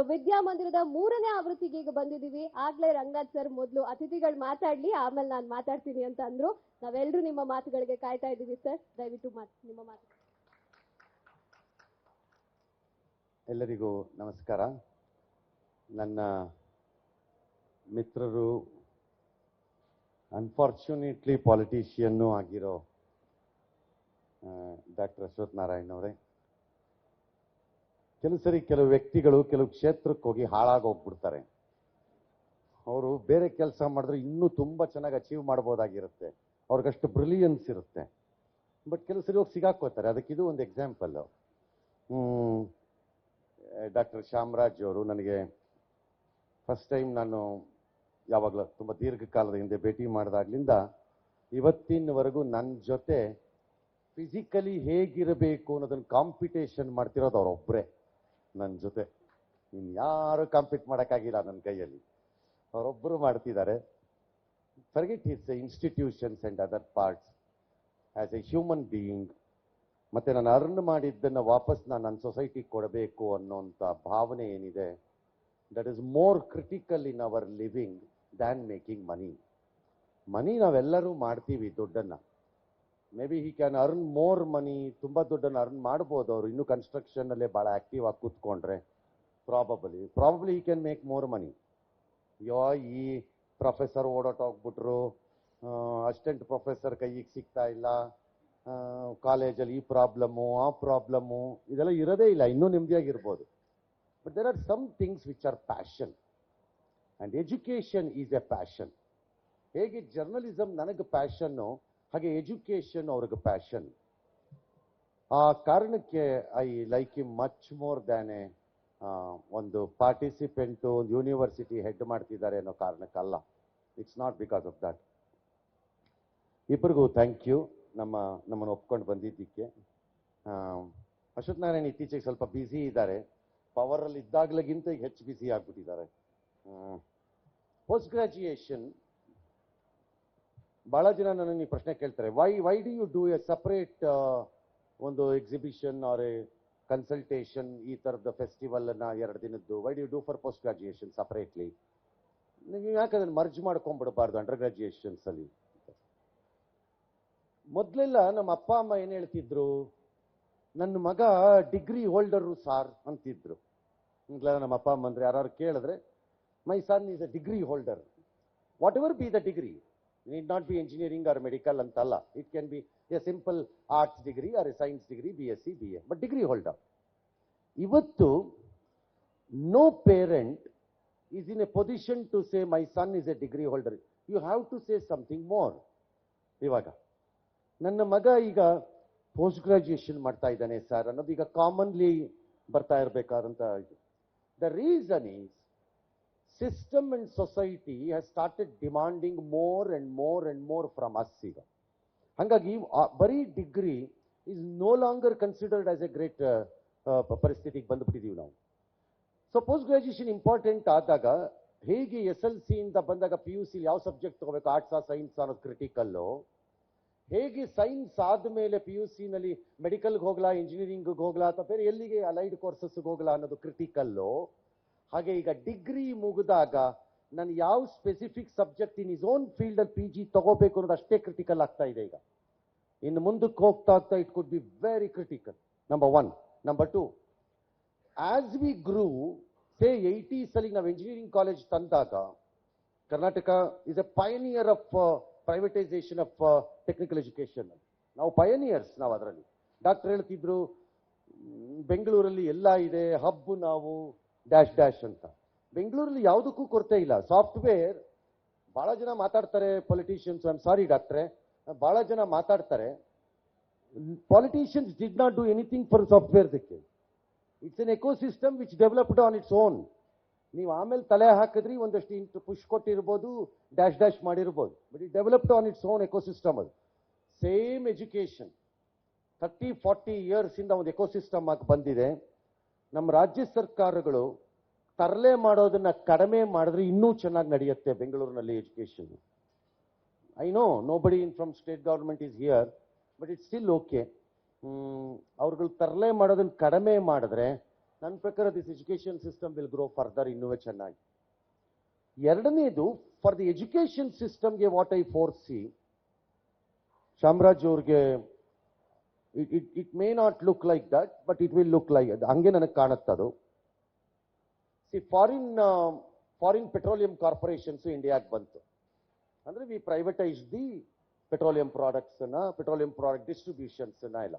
So ವಿದ್ಯಾಮಂದಿರದ ಮೂರನೇ ಆವೃತ್ತಿಗೆ ಈಗ ಬಂದಿದ್ದೀವಿ. ಆಗ್ಲೇ ರಂಗನಾಥ್ ಸರ್ ಮೊದಲು ಅತಿಥಿಗಳು ಮಾತಾಡ್ಲಿ, ಆಮೇಲೆ ನಾನು ಮಾತಾಡ್ತೀನಿ ಅಂತ ಅಂದ್ರು. ನಾವೆಲ್ಲರೂ ನಿಮ್ಮ ಮಾತುಗಳಿಗೆ ಕಾಯ್ತಾ ಇದ್ದೀವಿ ಸರ್. ದಯವಿಟ್ಟು ನಿಮ್ಮ ಮಾತು. ಎಲ್ಲರಿಗೂ ನಮಸ್ಕಾರ. ನನ್ನ ಮಿತ್ರರು ಅನ್ಫಾರ್ಚುನೇಟ್ಲಿ ಪಾಲಿಟಿಷಿಯನ್ನು ಆಗಿರೋ ಡಾಕ್ಟರ್ ಅಶ್ವಥ್ ನಾರಾಯಣ್ ಅವರೇ ಕೆಲವು ಕೆಲವು ವ್ಯಕ್ತಿಗಳು ಕೆಲವು ಕ್ಷೇತ್ರಕ್ಕೆ ಹೋಗಿ ಹಾಳಾಗೋಗ್ಬಿಡ್ತಾರೆ ಅವರು ಬೇರೆ ಕೆಲಸ ಮಾಡಿದ್ರೆ ಇನ್ನೂ ತುಂಬ ಚೆನ್ನಾಗಿ ಅಚೀವ್ ಮಾಡ್ಬೋದಾಗಿರುತ್ತೆ. ಅವ್ರಿಗಷ್ಟು ಬ್ರಿಲಿಯನ್ಸ್ ಇರುತ್ತೆ. ಬಟ್ ಕೆಲವು ಸರಿ ಹೋಗಿ ಸಿಗಾಕೋತಾರೆ ಅದಕ್ಕೆ ಇದು ಒಂದು ಎಕ್ಸಾಂಪಲ್ಲು ಡಾಕ್ಟರ್ ಶ್ಯಾಮರಾಜ್ ಅವರು ನನಗೆ ಫಸ್ಟ್ ಟೈಮ್ ನಾನು ಯಾವಾಗಲೂ ತುಂಬ ದೀರ್ಘಕಾಲದ ಹಿಂದೆ ಭೇಟಿ ಮಾಡಿದಾಗ್ಲಿಂದ ಇವತ್ತಿನವರೆಗೂ ನನ್ನ ಜೊತೆ ಫಿಸಿಕಲಿ ಹೇಗಿರಬೇಕು ಅನ್ನೋದನ್ನು ಕಾಂಪಿಟೇಷನ್ ಮಾಡ್ತಿರೋದು ಅವರೊಬ್ಬರೇ ನನ್ನ ಜೊತೆ. ಇನ್ಯಾರು ಯಾರು ಕಾಂಪೀಟ್ ಮಾಡೋಕ್ಕಾಗಿಲ್ಲ ನನ್ನ ಕೈಯಲ್ಲಿ. ಅವರೊಬ್ಬರು ಮಾಡ್ತಿದ್ದಾರೆ. Forget his institutions and other parts as a human being ಮತ್ತು ನಾನು ಅರ್ನ್ ಮಾಡಿದ್ದನ್ನು ವಾಪಸ್ ನಾನು ನನ್ನ ಸೊಸೈಟಿಗೆ ಕೊಡಬೇಕು ಅನ್ನೋಂಥ ಭಾವನೆ ಏನಿದೆ that is more critical in our living than making money money ನಾವೆಲ್ಲರೂ ಮಾಡ್ತೀವಿ ದುಡ್ಡನ್ನು. Maybe he can earn more money ತುಂಬ ದುಡ್ಡನ್ನು ಅರ್ನ್ ಮಾಡ್ಬೋದು ಅವರು. ಇನ್ನೂ ಕನ್ಸ್ಟ್ರಕ್ಷನಲ್ಲೇ ಭಾಳ ಆ್ಯಕ್ಟಿವ್ ಆಗಿ ಕೂತ್ಕೊಂಡ್ರೆ probably probably he can make more money ಯೋ ಈ ಪ್ರೊಫೆಸರ್ ಓಡೋಟೋಗ್ಬಿಟ್ರು ಅಸ್ಟೆಂಟ್ ಪ್ರೊಫೆಸರ್ ಕೈಗೆ ಸಿಗ್ತಾ ಇಲ್ಲ. ಕಾಲೇಜಲ್ಲಿ ಈ ಪ್ರಾಬ್ಲಮ್ಮು ಆ ಪ್ರಾಬ್ಲಮ್ಮು ಇದೆಲ್ಲ ಇರೋದೇ ಇಲ್ಲ, ಇನ್ನೂ ನೆಮ್ಮದಿಯಾಗಿರ್ಬೋದು. But there are some things which are passion and education is a passion ಹೇಗೆ ಜರ್ನಲಿಸಮ್ ನನಗೆ ಪ್ಯಾಷನ್ನು ಹಾಗೆ ಎಜುಕೇಶನ್ ಅವ್ರಿಗೆ ಪ್ಯಾಷನ್ ಆ ಕಾರಣಕ್ಕೆ I like him much more than a ಒಂದು ಪಾರ್ಟಿಸಿಪೆಂಟು ಒಂದು ಯೂನಿವರ್ಸಿಟಿ ಹೆಡ್ ಮಾಡ್ತಿದ್ದಾರೆ ಅನ್ನೋ ಕಾರಣಕ್ಕಲ್ಲ. It's not because of that ಇಬ್ಬರಿಗೂ ಥ್ಯಾಂಕ್ ಯು ನಮ್ಮ, ನಮ್ಮನ್ನು ಒಪ್ಕೊಂಡು ಬಂದಿದ್ದಕ್ಕೆ. ಅಶ್ವಥ್ ನಾರಾಯಣ್ ಇತ್ತೀಚೆಗೆ ಸ್ವಲ್ಪ ಬ್ಯುಸಿ ಇದ್ದಾರೆ. ಪವರಲ್ಲಿ ಇದ್ದಾಗಲಿಗಿಂತ ಈಗ ಹೆಚ್ಚು ಬ್ಯುಸಿ ಆಗಿಬಿಟ್ಟಿದ್ದಾರೆ. ಪೋಸ್ಟ್ ಗ್ರಾಜುಯೇಷನ್ ಭಾಳ ಜನ ನನ್ನ ಈ ಪ್ರಶ್ನೆ ಕೇಳ್ತಾರೆ. Why why d you do a separate ಒಂದು ಎಕ್ಸಿಬಿಷನ್ ಆರ್ ಎ ಕನ್ಸಲ್ಟೇಷನ್ ಈ ಥರದ ಫೆಸ್ಟಿವಲನ್ನು ಎರಡು ದಿನದ್ದು? Why d you do for post graduation separately ನೀವು ಯಾಕೆ ಅದನ್ನು ಮರ್ಜ್ ಮಾಡ್ಕೊಂಡ್ಬಿಡಬಾರ್ದು ಅಂಡರ್ ಗ್ರಾಜುಯೇಷನ್ಸಲ್ಲಿ ಮೊದಲೆಲ್ಲ ನಮ್ಮ ಅಪ್ಪ, ಅಮ್ಮ ಏನು ಹೇಳ್ತಿದ್ರು? ನನ್ನ ಮಗ ಡಿಗ್ರಿ ಹೋಲ್ಡರು ಸಾರ್ ಅಂತಿದ್ರು. ಈಗಲ ನಮ್ಮ ಅಪ್ಪ, ಅಮ್ಮ ಅಂದ್ರೆ ಯಾರು ಕೇಳಿದ್ರೆ my son is a degree holder whatever be the degree need not be engineering or medical ಅಂತಲ್ಲ it can be a simple arts degree or a science degree B S C B A but degree holder ಇವತ್ತು no parent is in a position to say my son is a degree holder you have to say something more ಇವಾಗ ನನ್ನ ಮಗ ಈಗ post graduation ಮಾಡ್ತಾ ಇದ್ದಾನೆ sir ಅನ್ನೋದು ಈಗ commonly ಬರ್ತಾ ಇರಬೇಕಾದಂತ the reason is system and society has started demanding more and more and more from us ಈಗ ಹಾಗಾಗಿ ಬರೀ degree is no longer considered as a great ಪರಿಸ್ಥಿತಿಗೆ ಬಂದುಬಿಟ್ಟಿದ್ದೀವಿ ನಾವು ಸೊ ಪೋಸ್ಟ್ ಗ್ರಾಜುಯೇಷನ್ ಇಂಪಾರ್ಟೆಂಟ್ ಆದಾಗ ಹೇಗೆ ಎಸ್ ಎಲ್ ಸಿಯಿಂದ ಬಂದಾಗ ಪಿ ಯು ಸಿ ಯಾವ ಸಬ್ಜೆಕ್ಟ್ ತಗೋಬೇಕು ಆರ್ಟ್ಸ್ ಆ ಸೈನ್ಸ್ ಅನ್ನೋದು ಕ್ರಿಟಿಕಲ್ಲು ಹೇಗೆ ಸೈನ್ಸ್ ಆದಮೇಲೆ ಪಿ ಯು ಸಿನಲ್ಲಿ ಮೆಡಿಕಲ್ಗೆ ಹೋಗ್ಲಾ ಇಂಜಿನಿಯರಿಂಗ್ಗೆ ಹೋಗ್ಲಾ, ಅಥವಾ ಬೇರೆ ಎಲ್ಲಿಗೆ ಅಲೈಡ್ ಕೋರ್ಸಸ್ಗೆ ಹೋಗ್ಲಾ ಅನ್ನೋದು ಕ್ರಿಟಿಕಲ್ಲು ಹಾಗೆ ಈಗ ಡಿಗ್ರಿ ಮುಗಿದಾಗ ನಾನು ಯಾವ specific subject in his own ಫೀಲ್ಡಲ್ಲಿ ಪಿ ಜಿ ತಗೋಬೇಕು ಅನ್ನೋದು ಅಷ್ಟೇ ಕ್ರಿಟಿಕಲ್ ಆಗ್ತಾ ಇದೆ ಈಗ. ಇನ್ನು ಮುಂದಕ್ಕೆ ಹೋಗ್ತಾ ಹೋಗ್ತಾ it could be very critical number one number two as we grew say ಏಯ್ಟೀಸಲ್ಲಿ ನಾವು ಇಂಜಿನಿಯರಿಂಗ್ ಕಾಲೇಜ್ ತಂದಾಗ, Karnataka is a pioneer of privatisation of technical education ನಾವು ಪಯನಿಯರ್ಸ್ ನಾವು ಅದರಲ್ಲಿ. ಡಾಕ್ಟರ್ ಹೇಳ್ತಿದ್ರು ಬೆಂಗಳೂರಲ್ಲಿ ಎಲ್ಲ ಇದೆ ಹಬ್ ನಾವು ಡ್ಯಾಶ್ ಡ್ಯಾಶ್ ಅಂತ. ಬೆಂಗಳೂರಲ್ಲಿ ಯಾವುದಕ್ಕೂ ಕೊರತೆ ಇಲ್ಲ. ಸಾಫ್ಟ್ವೇರ್ ಭಾಳ ಜನ ಮಾತಾಡ್ತಾರೆ ಪೊಲಿಟಿಷಿಯನ್ಸ್ ಐ ಆಮ್ ಸಾರಿ ಡಾಕ್ಟ್ರೆ ಭಾಳ ಜನ ಮಾತಾಡ್ತಾರೆ. Politicians did not do anything for software ದಕ್ಕೆ. It's an ecosystem which developed on its own ನೀವು ಆಮೇಲೆ ತಲೆ ಹಾಕಿದ್ರಿ, ಒಂದಷ್ಟು ಇಂಟ್ ಪುಷ್ ಕೊಟ್ಟಿರ್ಬೋದು, ಡ್ಯಾಶ್ ಡ್ಯಾಶ್ ಮಾಡಿರ್ಬೋದು. But it developed on its own ecosystem ಅದು. ಸೇಮ್ ಎಜುಕೇಷನ್ ಥರ್ಟಿ ಫಾರ್ಟಿ ಇಯರ್ಸಿಂದ ಒಂದು ಎಕೋಸಿಸ್ಟಮ್ ಆಗಿ ಬಂದಿದೆ. ನಮ್ಮ ರಾಜ್ಯ ಸರ್ಕಾರಗಳು ತರಲೆ ಮಾಡೋದನ್ನ ಕಡಿಮೆ ಮಾಡಿದ್ರೆ ಇನ್ನೂ ಚೆನ್ನಾಗಿ ನಡೆಯುತ್ತೆ ಬೆಂಗಳೂರಿನಲ್ಲಿ education I know nobody in from state government is here but it's still okay ಅವ್ರುಗಳು ತರಲೆ ಮಾಡೋದನ್ನ ಕಡಿಮೆ ಮಾಡಿದ್ರೆ ನನ್ನ ಪ್ರಕಾರ this education system will grow further ಇನ್ನೂ ಚೆನ್ನಾಗಿ. ಎರಡನೇದು ಫಾರ್ ದಿ ಎಜುಕೇಶನ್ ಸಿಸ್ಟಮ್ಗೆ ವಾಟ್ ಐ ಫೋರ್ಸಿ ಚಾಮರಾಜ್ ಅವ್ರಿಗೆ it it it may not look like that but it will look like ಹಂಗೆ ನನಗೆ ಕಾಣುತ್ತದು see foreign foreign petroleum corporations ಇಂಡಿಯಾಗೆ ಬಂತು ಅಂದ್ರೆ we privatise the petroleum products petroleum product distributions ಎಲ್ಲ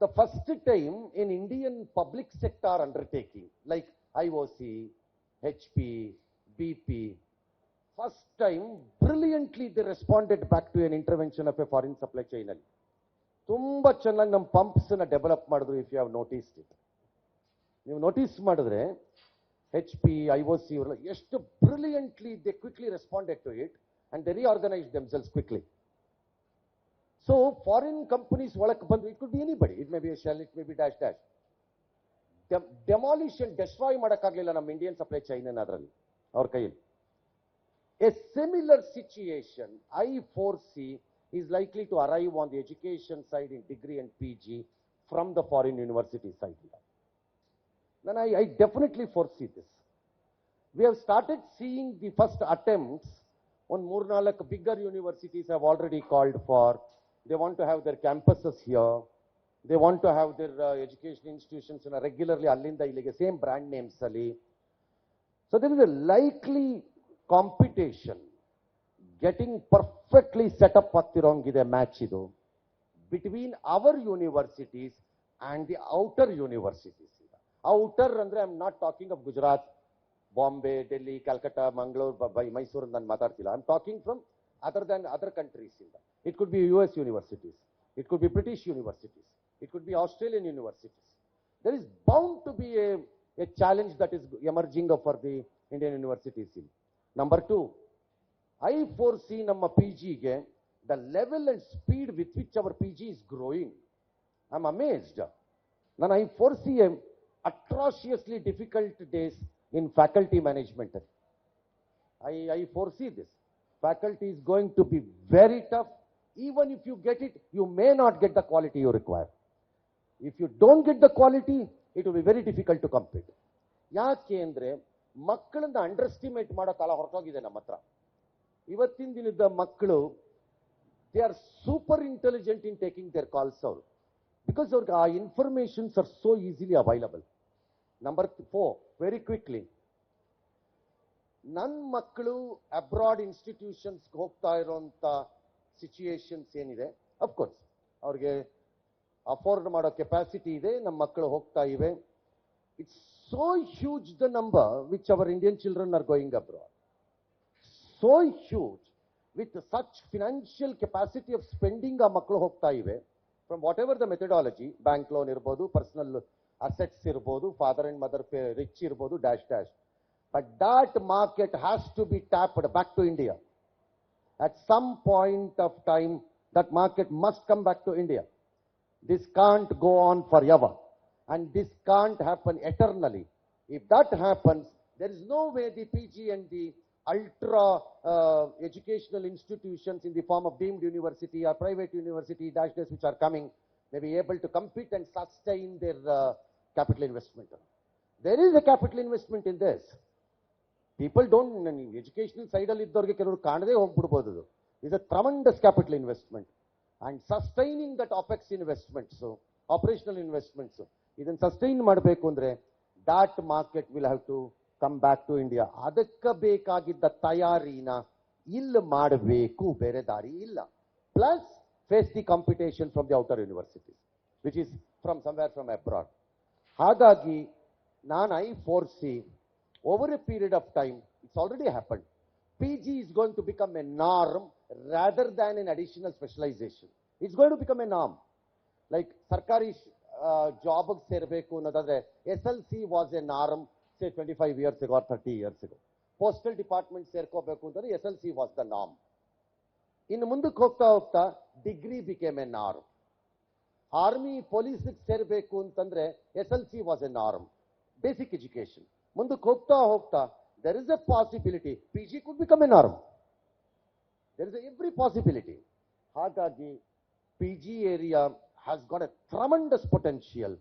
the first time in Indian public sector undertaking, like IOC, HP, BP, first time brilliantly they responded back to an intervention of a foreign supply chain ಅಲ್ಲಿ ತುಂಬಾ ಚೆನ್ನಾಗಿ ನಮ್ಮ ಪಂಪ್ಸ್ನ develop ಮಾಡಿದ್ರು if you have noticed ನೀವು notice ಮಾಡಿದ್ರೆ H P I O C ಇವರೆಲ್ಲ ಎಷ್ಟು brilliantly they quickly responded to it and they reorganise themselves quickly so foreign companies ಒಳಕ್ಕೆ ಬಂದು it could anybody it may be shell it may be dash dash demolition destroy ಮಾಡೋಕ್ಕಾಗಲಿಲ್ಲ ನಮ್ಮ Indian supply chain ಅದರಲ್ಲಿ, ಅವ್ರ ಕೈಯಲ್ಲಿ. A similar situation I foresee is likely to arrive on the education side in degree and PG from the foreign university side. Then I, I definitely foresee this. We have started seeing the first attempts on Murnalak. Bigger universities have already called for. They want to have their campuses here. They want to have their uh, education institutions in a regularly allinda same brand name, Sali. So there is a likely competition getting perfectly set up ಆಗ್ತಿರೋಂಗಿದೆ match ಇದು between our universities and the outer universities outer ಅಂದ್ರೆ I am not talking of Gujarat Bombay Delhi Calcutta Mangaluru by Mysuru ನಾನು ಮಾತಾಡ್ತಿಲ್ಲ I am talking from other than other countries ಇಂದ it could be U S universities it could be British universities it could be Australian universities there is bound to be a, a challenge that is emerging for the Indian universities. Number two, I foresee ನಮ್ಮ P ಜಿಗೆ the level and speed with which our P G is growing I am amazed ನಾನು I foresee a atrociously difficult days in faculty management I, I foresee this. Faculty is going to be very tough. Even if you get it, you may not get the quality you require. If you don't get the quality, it will be very difficult to compete. ಯಾಕೆ ಅಂದ್ರೆ ಮಕ್ಕಳನ್ನ underestimate ಮಾಡೋ ಕಾಲ ಹೊರಟೋಗಿದೆ ನಮ್ಮ ಹತ್ರ ಇವತ್ತಿನ ದಿನದ ಮಕ್ಕಳು they are super intelligent in taking their calls ಅವರು ಬಿಕಾಸ್ ಅವ್ರಿಗೆ ಆ informations are so easily available number four very quickly ನನ್ನ ಮಕ್ಕಳು ಅಬ್ರಾಡ್ ಇನ್ಸ್ಟಿಟ್ಯೂಷನ್ಸ್ಗೆ ಹೋಗ್ತಾ ಇರೋಂಥ ಸಿಚುಯೇಷನ್ಸ್ ಏನಿದೆ? ಅಫ್ಕೋರ್ಸ್ ಅವ್ರಿಗೆ ಅಫೋರ್ಡ್ ಮಾಡೋ ಕೆಪಾಸಿಟಿ ಇದೆ ನಮ್ಮ ಮಕ್ಕಳು ಹೋಗ್ತಾ ಇವೆ. It's so huge the number which our Indian children are going abroad So huge with such financial capacity of spending ಆ ಮಕ್ಕಳು ಹೋಗ್ತಾ ಇವೆ from whatever the methodology bank loan ಇರ್ಬೋದು ಪರ್ಸನಲ್ ಅಸೆಟ್ಸ್ ಇರ್ಬೋದು ಫಾದರ್ ಅಂಡ್ ಮದರ್ ರಿಚ್ ಇರ್ಬೋದು dash dash But that market has to be tapped back to India. At some point of time, that market must come back to India. This can't go on forever. And this can't happen eternally. If that happens, there is no way the PG and the ultra uh, educational institutions in the form of deemed university or private university dash dash which are coming may be able to compete and sustain their uh, capital investment. There is a capital investment in this. People don't ನೀವು educational ಸೈಡಲ್ಲಿ ಇದ್ದವ್ರಿಗೆ ಕೆಲವರು ಕಾಣದೇ ಹೋಗ್ಬಿಡ್ಬೋದು ಅದು is a tremendous capital investment and sustaining that opex investments operational investments ಇದನ್ನು sustain ಮಾಡಬೇಕು ಅಂದ್ರೆ that market will have to come back to India ಅದಕ್ಕೆ ಬೇಕಾಗಿದ್ದ ತಯಾರಿನ ಇಲ್ಲಿ ಮಾಡಬೇಕು ಬೇರೆ ದಾರಿ ಇಲ್ಲ plus face the competition from the outer university which is from somewhere from abroad ಹಾಗಾಗಿ ನಾನು I foresee over a period of time, it's already happened. PG is going to become a norm rather than an additional specialization. It's going to become a norm. Like Sarkari ಜಾಬ್ಗೆ ಸೇರಬೇಕು ಅನ್ನೋದಾದ್ರೆ S L C was a norm say twenty five years or thirty years postal department ಸೇರ್ಕೋಬೇಕು ಅಂತಂದ್ರೆ S L C was the norm ಇನ್ನು ಮುಂದಕ್ಕೆ ಹೋಗ್ತಾ ಹೋಗ್ತಾ degree became a norm army ಪೊಲೀಸ್ಗೆ ಸೇರಬೇಕು ಅಂತಂದ್ರೆ S L C was a norm basic education ಮುಂದಕ್ಕೆ ಹೋಗ್ತಾ ಹೋಗ್ತಾ there is a possibility P G could become a norm there is every possibility ಹಾಗಾಗಿ P G area has got a tremendous potential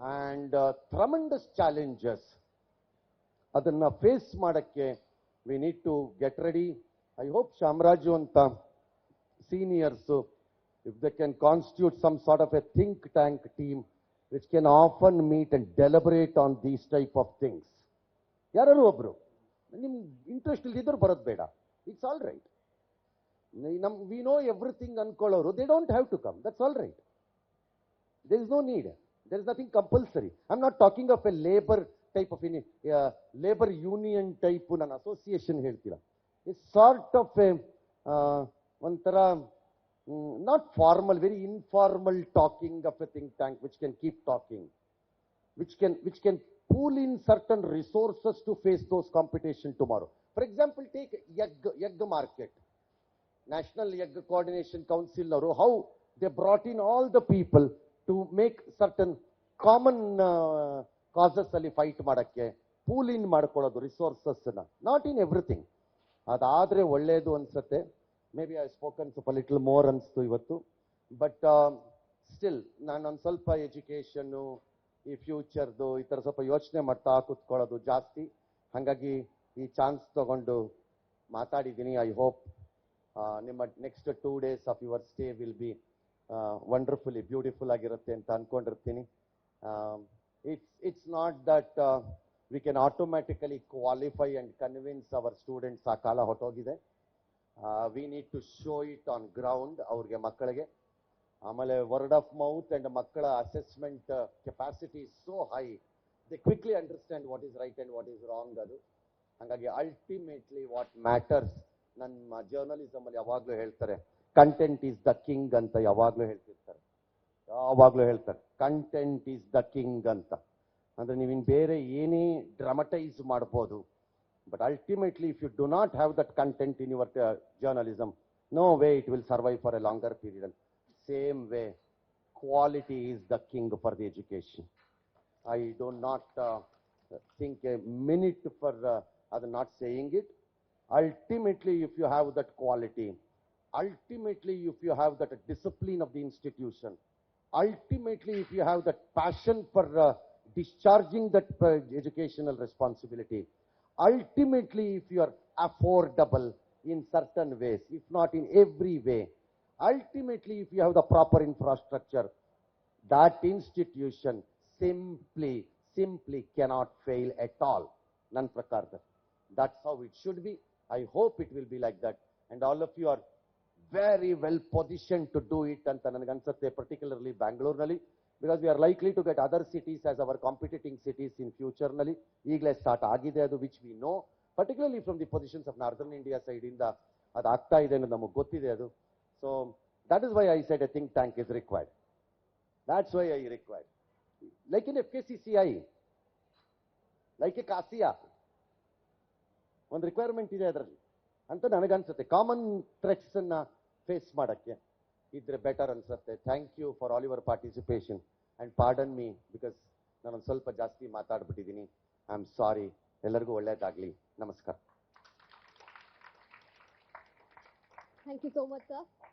and tremendous challenges ಅದನ್ನ face ಮಾಡಕ್ಕೆ we need to get ready I hope Shamaraju ಅಂತ seniors if they can constitute some sort of a think tank team which can often meet and deliberate on these type of things ಯಾರು ಒಬ್ರು ನಿಮ್ interest ಇಲ್ದಿದ್ರು ಬರೋದು ಬೇಡ it's all right ನಮ್ we know everything ಅನ್ಕೊಳ್ಳೋರು they don't have to come that's all right there is no need. There is nothing compulsory. I'm not talking of a labor type of ini- uh, labor union type ನನ್ನ association ಹೇಳ್ತೀರಾ it's sort of A ಒಂಥರ not formal very informal talking of a think tank which can keep talking which can which can pool in certain resources to face those competition tomorrow. For example, take egg egg market. National Egg Coordination Council, ಅವರು how they brought in all the people to make certain common causes ಅಲ್ಲಿ fight ಮಾಡಕ್ಕೆ pool in ಮಾಡ್ಕೊಳ್ಳೋದು resources not in everything ಅದಾದ್ರೆ ಒಳ್ಳೆಯದು ಅನ್ಸುತ್ತೆ. May be I spoken ಸ್ವಲ್ಪ little more ಅನ್ಸ್ತು ಇವತ್ತು. ಬಟ್ ಸ್ಟಿಲ್ ನಾನೊಂದು ಸ್ವಲ್ಪ ಎಜುಕೇಷನ್ನು ಈ ಫ್ಯೂಚರ್ದು ಈ ಥರ ಸ್ವಲ್ಪ ಯೋಚನೆ ಮಾಡ್ತಾ ಕೂತ್ಕೊಳ್ಳೋದು ಜಾಸ್ತಿ. ಹಾಗಾಗಿ ಈ ಚಾನ್ಸ್ ತಗೊಂಡು ಮಾತಾಡಿದ್ದೀನಿ ಐ ಹೋಪ್ ನಿಮ್ಮ next two days of your stay will be wonderfully beautiful ಆಗಿರುತ್ತೆ ಅಂತ it's it's not that we can automatically qualify and convince our students ಆ ಕಾಲ ಹೊಟ್ಟೋಗಿದೆ we need to show it on ground ಅವ್ರಿಗೆ ಮಕ್ಕಳಿಗೆ. ಆಮೇಲೆ word of mouth and ಮಕ್ಕಳ assessment capacity so high they quickly understand what is right and what is wrong ಅದು. ಹಾಗಾಗಿ ultimately what matters ನನ್ನ journalism ಅಲ್ಲಿ ಯಾವಾಗಲೂ ಹೇಳ್ತಾರೆ ಕಂಟೆಂಟ್ ಈಸ್ ದ ಕಿಂಗ್ ಅಂತ ಯಾವಾಗಲೂ ಹೇಳ್ತಿರ್ತಾರೆ. ಯಾವಾಗಲೂ ಹೇಳ್ತಾರೆ ಕಂಟೆಂಟ್ ಈಸ್ ದ ಕಿಂಗ್ ಅಂತ ಅಂದ್ರೆ ನೀವಿನ್ ಬೇರೆ ಏನೇ ಡ್ರಾಮಟೈಸ್ ಮಾಡ್ಬೋದು but ultimately if you do not have that content in your journalism no way it will survive for a longer period same way, quality is the king for the education. I do not uh, think a minute for uh, other not saying it. Ultimately, if you have that quality, ultimately, if you have that discipline of the institution, ultimately, if you have that passion for uh, discharging that uh, educational responsibility, ultimately, if you are affordable in certain ways, if not in every way, ultimately if you have the proper infrastructure that institution simply simply cannot fail at all. Nan that's how it should be. I hope it will be like that. And all of you are very well positioned to do it ಅಂತ ನನಗನ್ಸುತ್ತೆ particularly ಬ್ಯಾಂಗ್ಳೂರ್ನಲ್ಲಿ because we are likely to get other cities as our competing cities in future ನಲ್ಲಿ ಈಗಲೇ start ಆಗಿದೆ ಅದು we know particularly from the positions of northern india side ಇಂದ ಅದು ಆಗ್ತಾ ಇದೆ ಅನ್ನೋದು ನಮಗೆ ಗೊತ್ತಿದೆ ಅದು so that is why I said a think tank is required. That's why I required. Like in FKCCI, like a KASSIA ಒಂದು ರಿಕ್ವೈರ್ಮೆಂಟ್ ಇದೆ ಅದರಲ್ಲಿ ಅಂತ ನನಗನ್ಸುತ್ತೆ ಕಾಮನ್ ಥ್ರೆಟ್ಸ್ ಅನ್ನ ಫೇಸ್ ಮಾಡಕ್ಕೆ ಇದ್ರೆ ಬೆಟರ್ ಅನ್ಸುತ್ತೆ thank you for all your participation and pardon me because ನಾನೊಂದು ಸ್ವಲ್ಪ ಜಾಸ್ತಿ ಮಾತಾಡ್ಬಿಟ್ಟಿದ್ದೀನಿ ಐ ಆಮ್ ಸಾರಿ ಎಲ್ಲರಿಗೂ ಒಳ್ಳೆಯದಾಗಲಿ ನಮಸ್ಕಾರ thank you so much sir